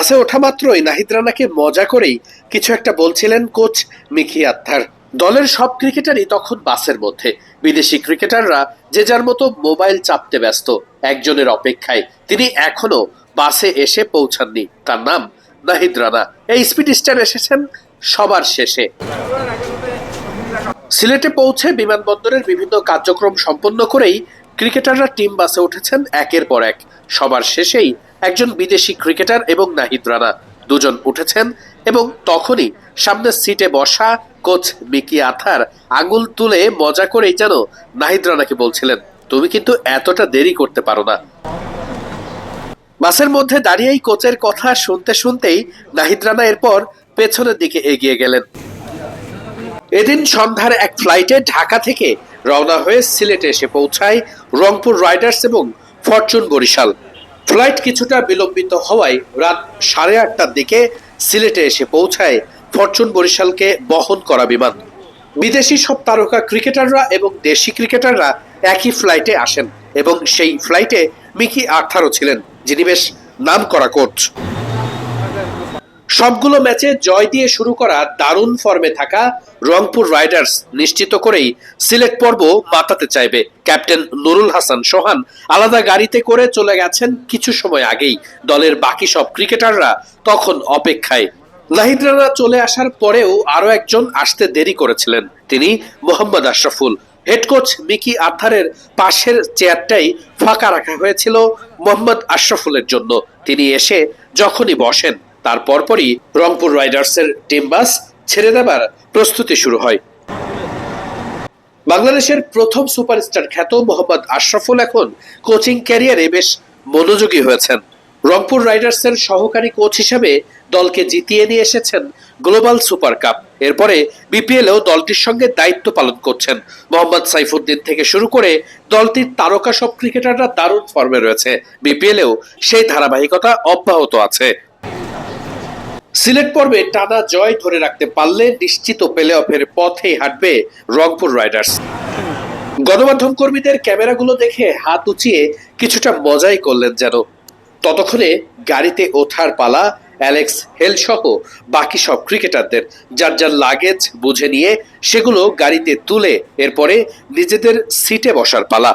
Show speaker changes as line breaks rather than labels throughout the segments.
বাসে ওঠা মাত্রই নাহিদ রানাকে মজা করেই কিছু একটা বলছিলেন কোচ মিকি আত্মার দলের সব ক্রিকেটারই তখন বাসের মধ্যে। বিদেশি ক্রিকেটাররা যে যার মতো মোবাইল চাপতে ব্যস্ত একজনের অপেক্ষায়। তিনি এখনও বাসে এসে পৌঁছাননি। তার নাম নাহিদ রানা। এই স্পিড স্টার এসেছেন সবার শেষে। সিলেটে পৌঁছে বিমানবন্দরের বিভিন্ন কার্যক্রম সম্পন্ন করেই ক্রিকেটাররা টিম বাসে উঠেছেন একের পর এক। সবার শেষেই একজন বিদেশি ক্রিকেটার এবং নাহিদ রানা। দুজন উঠেছেন এবং তখনই সামনের সিটে বসা কোচ মিকি আথার আঙুল তুলে মজা করেই যেন নাহিদ রানাকে বলছিলেন, তুমি কিন্তু এতটা দেরি করতে পারো না। বাসের মধ্যে দাঁড়িয়েই কোচের কথা শুনতে শুনতেই নাহিদ রানা এরপর পেছনের দিকে এগিয়ে গেলেন। এদিন সন্ধ্যার এক ফ্লাইটে ঢাকা থেকে রওনা হয়ে সিলেটে এসে পৌঁছায় রংপুর রাইডার্স এবং ফরচুন বরিশাল। ফ্লাইট কিছুটা বিলম্বিত হওয়ায় রাত সাড়ে আটটার দিকে সিলেটে এসে পৌঁছায় ফরচুন বরিশালকে বহন করা বিমান। বিদেশি সব তারকা ক্রিকেটাররা এবং দেশি ক্রিকেটাররা একই ফ্লাইটে আসেন এবং সেই ফ্লাইটে মিকি আর্থারও ছিলেন, যিনি বেশ নাম করা কোচ। সবগুলো ম্যাচে জয় দিয়ে শুরু করা দারুণ ফর্মে থাকা রংপুর রাইডার্স নিশ্চিত করেই সিলেট পর্ব মাতাতে চাইবে। ক্যাপ্টেন নুরুল হাসান সোহান আলাদা গাড়িতে করে চলে গেছেন কিছু সময় আগেই। দলের বাকি সব ক্রিকেটাররা তখন অপেক্ষায়। নাহিদ রানা চলে আসার পরেও আরও একজন আসতে দেরি করেছিলেন। তিনি Mohammad Ashraful. Head coach Mickey আথারের পাশের চেয়ারটাই ফাঁকা রাখা হয়েছিল মোহাম্মদ আশরাফুলের জন্য। তিনি এসে যখনই বসেন তার পরপরই রংপুর রাইডার্সের টিম বাস ছেড়ে দেবার প্রস্তুতি শুরু হয়। বাংলাদেশের প্রথম সুপারস্টার খ্যাত মোহাম্মদ আশরাফুল এখন কোচিং ক্যারিয়ারে বেশ মনোযোগী হয়েছেন। রংপুর রাইডার্সের সহকারী কোচ হিসেবে দলকে জিতিয়ে নিয়ে এসেছেন গ্লোবাল সুপার কাপ। এরপরে বিপিএলেও দলটির সঙ্গে দায়িত্ব পালন করছেন। মোহাম্মদ সাইফুদ্দিন থেকে শুরু করে দলটির তারকা সব ক্রিকেটাররা দারুণ ফর্মে রয়েছে। বিপিএলেও সেই ধারাবাহিকতা অব্যাহত আছে। সিলেট পর্বে টানা জয় ধরে রাখতে পারলে নিশ্চিত প্লে অফের পথে হাঁটবে রংপুর রাইডার্স। গণমাধ্যম কর্মীদের ক্যামেরাগুলো দেখে হাত উঁচিয়ে কিছুটা মজাই করলেন যেন। ততক্ষণে গাড়িতে ওঠার পালা অ্যালেক্স হেল সহ বাকি সব ক্রিকেটারদের, যার যার লাগেজ বুঝে নিয়ে সেগুলো গাড়িতে তুলে এরপরে নিজেদের সিটে বসার পালা।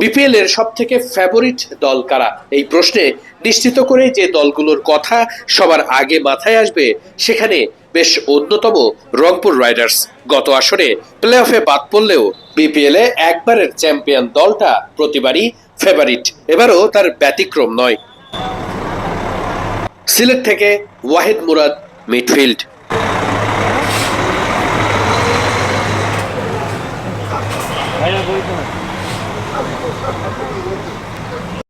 বিপিএল এর সব থেকে ফেভারিট দল কারা? এই প্রশ্নে নিশ্চিত করে যে দলগুলোর কথা সবার আগে মাথায় আসবে, সেখানে বেশ অন্যতম রংপুর রাইডার্স। গত আসরে প্লে অফে বাদ পড়লেও বিপিএল এ একবারের চ্যাম্পিয়ন দলটা প্রতিবারই ফেভারিট এবারও তার ব্যতিক্রম নয়। সিলেট থেকে ওয়াহিদ মুরাদ, মিডফিল্ড।